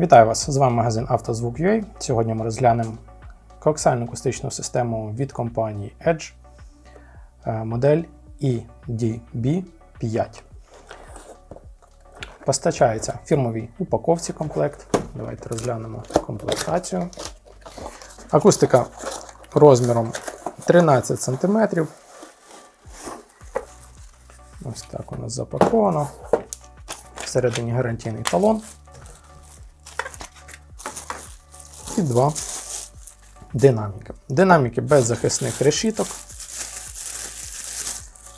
Вітаю вас! З вами магазин «Автозвук.UA». Сьогодні ми розглянемо коаксальну акустичну систему від компанії Edge, е, модель E EDB5. Постачається фірмовій упаковці комплект. Давайте розглянемо комплектацію. Акустика розміром 13 см. Ось так у нас запаковано. Всередині гарантійний талон. І два динаміки. Динаміки без захисних решіток.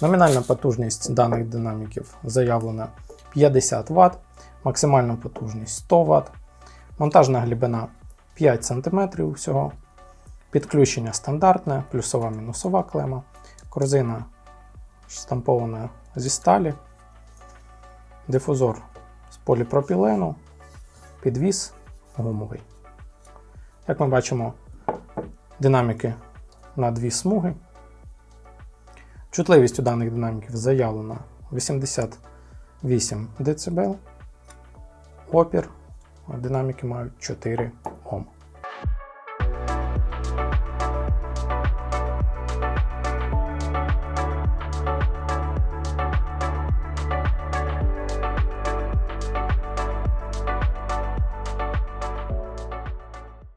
Номінальна потужність даних динаміків заявлена 50 Вт, максимальна потужність 100 Вт, монтажна глибина 5 см всього, підключення стандартне, плюсова мінусова клема, корзина штампована зі сталі, дифузор з поліпропілену, підвіс гумовий. Як ми бачимо, динаміки на дві смуги. Чутливість у даних динаміків заявлена 88 дБ. Опір. Динаміки мають 4 Ом.